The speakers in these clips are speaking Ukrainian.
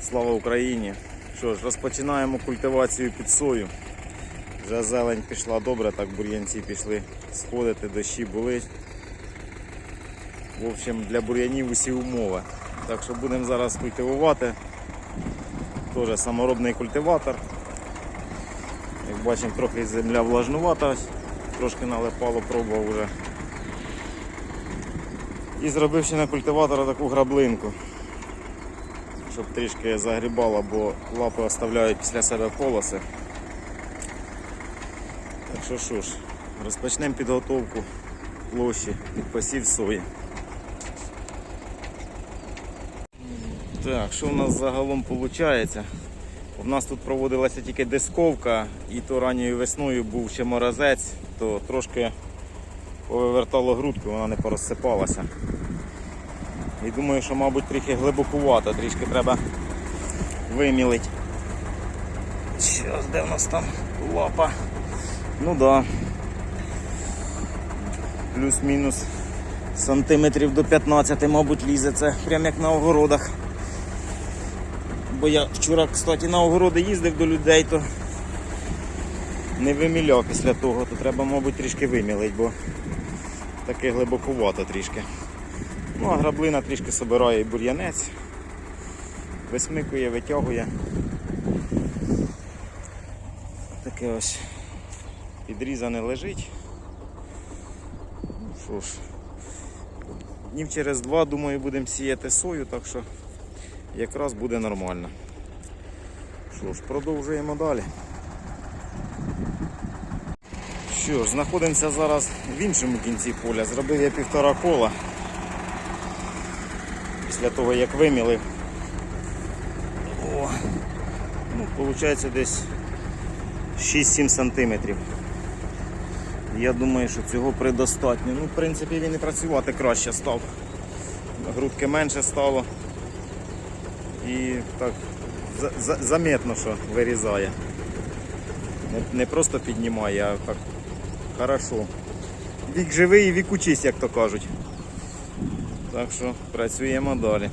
Слава Україні! Що ж, розпочинаємо культивацію під сою. Вже зелень пішла добре, так бур'янці пішли сходити, дощі були. В общем, для бур'янів усі умови. Так що будемо зараз культивувати. Теж саморобний культиватор. Як бачимо, трохи земля влажнувата, трошки налипало, пробував вже. І зробив ще на культиватора таку граблинку щоб трішки загрібало, бо лапи оставляють після себе полоси. Так що що ж, розпочнемо підготовку площі під посів сої. Так, що в нас загалом виходить? У нас тут проводилася тільки дисковка, і то ранньою весною був ще морозець, то трошки повивертало грудку, вона не порозсипалася. І думаю, що, мабуть, трохи глибокувато, трішки треба вимілити. Щас, де в нас там лапа? Ну да. Плюс-мінус сантиметрів до 15, мабуть, лізе це прямо як на огородах. Бо я вчора, кстати, на огороди їздив до людей, то не виміляв після того, то треба, мабуть, трішки вимілити, бо таке глибокувато трішки. Ну, а граблина трішки собирає і бур'янець, висмикує, витягує. Таке ось підрізане лежить. Ну що ж, днів через два, думаю, будемо сіяти сою, так що якраз буде нормально. Що ж, продовжуємо далі. Що ж, знаходимося зараз в іншому кінці поля. Зробив я півтора кола після того як вимілив. О, ну, виходить десь 6-7 сантиметрів. Я думаю, що цього предостатньо. Ну, в принципі, він і працювати краще став. Грудки менше стало. І так за- за- заметно, що вирізає. Не, не просто піднімає, а так хорошо. Вік живий, і вік учись, як то кажуть. Так що працюємо далі.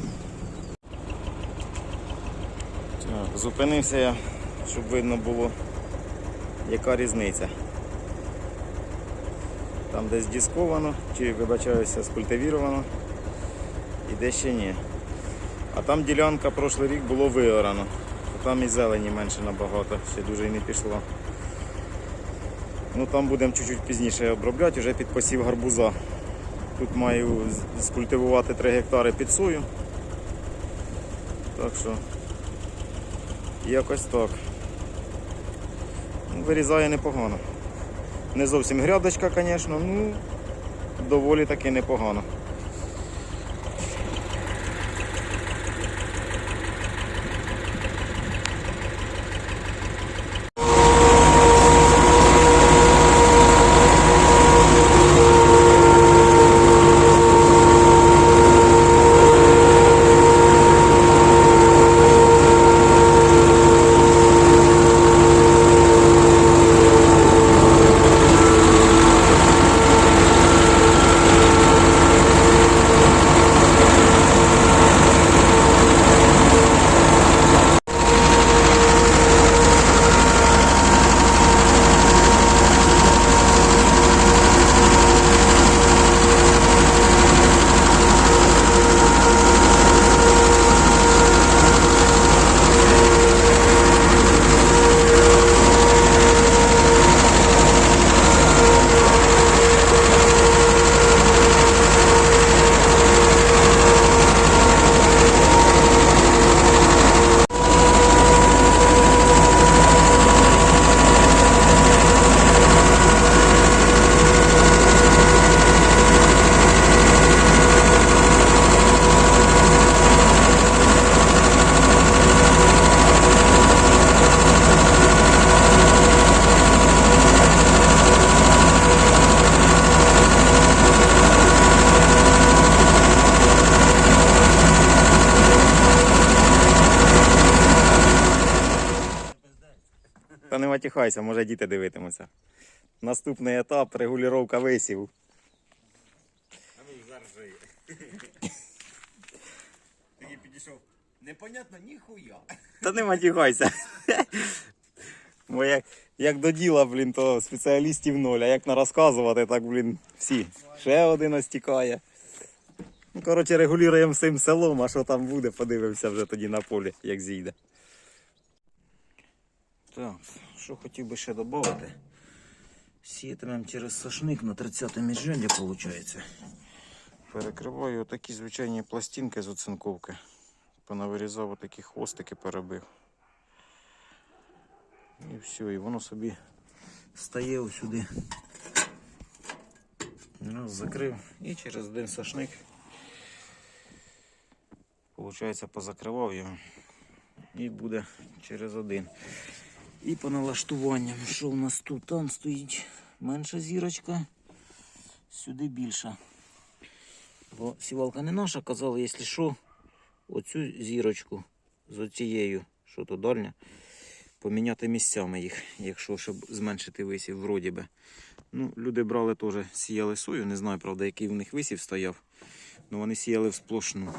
Так, зупинився я, щоб видно було, яка різниця. Там десь дисковано, чи вибачаюся, скультивіровано, і де ще ні. А там ділянка прошлий рік було виорано. Там і зелені менше набагато, ще дуже і не пішло. Ну там будемо чуть-чуть пізніше обробляти, вже під посів гарбуза. Тут маю скультивувати 3 гектари під сою. Так що якось так. Ну, Вирізає непогано. Не зовсім грядочка, звісно, ну доволі таки непогано. Не матіхайся, може діти дивитимуться. Наступний етап регулювання висів. А ну заржи. Ти підійшов Непонятно ніхуя. Та не матюгайся. Бо як, як до діла, блін, то спеціалістів ноль, а як на розказувати, так, блін, всі. Ще один остікає. Ну, коротше, регулюємо всім селом, а що там буде, подивимося вже тоді на полі, як зійде. Так, що хотів би ще додати. Сіятимем через сошник на 30 міжряддя, виходить. Перекриваю отакі звичайні пластинки з оцинковки. Понавирізав отакі хвостики перебив. І все, і воно собі стає ось сюди. Раз, закрив і через один сошник. Получається, позакривав його. І буде через один. І по налаштуванням, що в нас тут? Там стоїть менша зірочка, сюди більша. Бо сівалка не наша, казали, якщо що, оцю зірочку з оцією, що то дальня, поміняти місцями їх, якщо щоб зменшити висів, вроді би. Ну, люди брали теж, сіяли сою, не знаю, правда, який в них висів стояв. Ну вони сіяли в сплошну.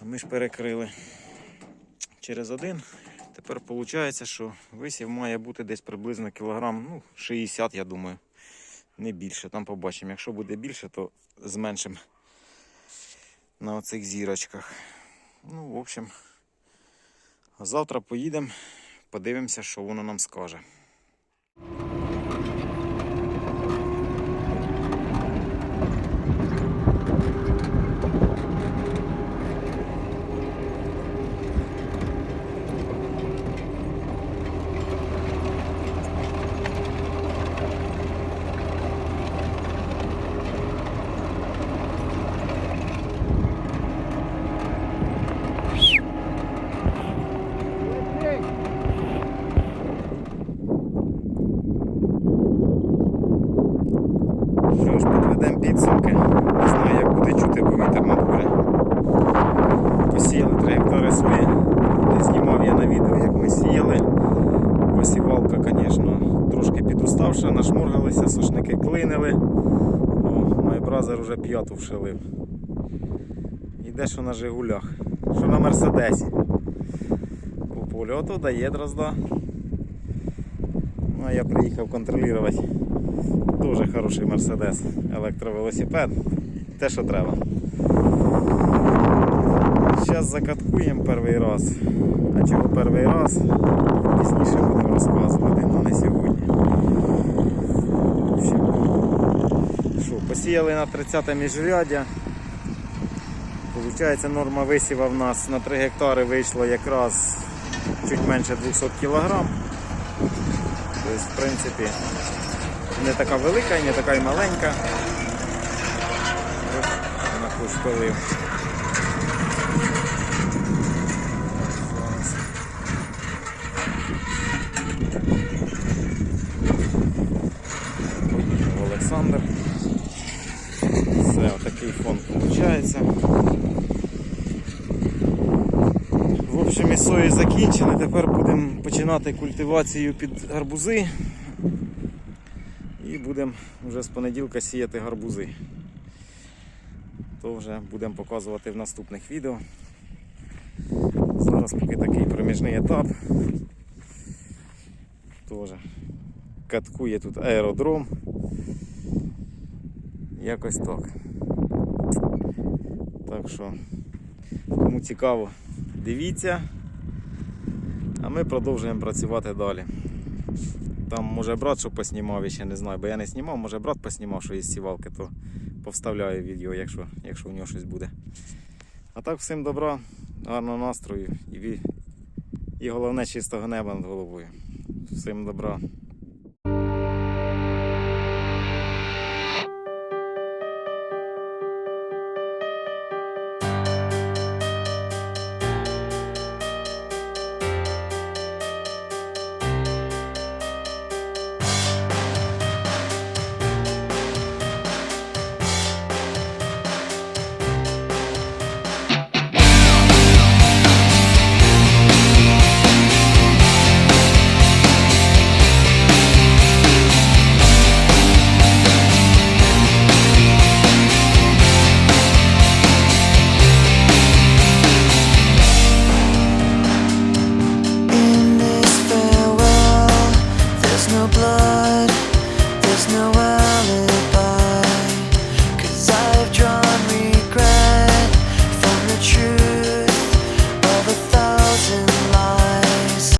А ми ж перекрили через один. Тепер виходить, що висів має бути десь приблизно кілограм, ну, 60, я думаю. Не більше. Там побачимо. Якщо буде більше, то зменшимо на оцих зірочках. Ну, в общем, завтра поїдемо, подивимося, що воно нам скаже. Що ж, підведемо підсумки. Не знаю, як буде чути, бо вітер на дворі. Посіяли 3 гектари свої. Не знімав я на відео, як ми сіяли. Посівалка, звісно, трошки підуставша, нашморгалися, сошники клинили. О, майбразер вже п'яту вшилив. Іде, що на Жигулях, що на Мерседесі. По полю. Дає дрозда. Ну, а я приїхав контролювати. Дуже хороший Мерседес, електровелосипед. Те, що треба. Зараз закаткуємо перший раз. А чого перший раз? Пізніше будемо розказувати, але не сьогодні. Посіяли на 30 міжряддя. Получається, норма висіва в нас на 3 гектари вийшло якраз чуть менше 200 кг. Тобто, в принципі, не така велика і не така й маленька. Ось На пилив. Поїхав Олександр. Все, отакий фон виходить. В сої закінчили. Тепер будемо починати культивацію під гарбузи. І будемо вже з понеділка сіяти гарбузи. То вже будемо показувати в наступних відео. Зараз поки такий проміжний етап. Тоже каткує тут аеродром. Якось так. Так що, кому цікаво, дивіться. А ми продовжуємо працювати далі. Там може брат, що поснімав, я ще не знаю, бо я не знімав, може брат поснімав, що із сівалки, то повставляю відео, якщо, якщо у нього щось буде. А так, всім добра, гарного настрою і, і головне чистого неба над головою. Всім добра.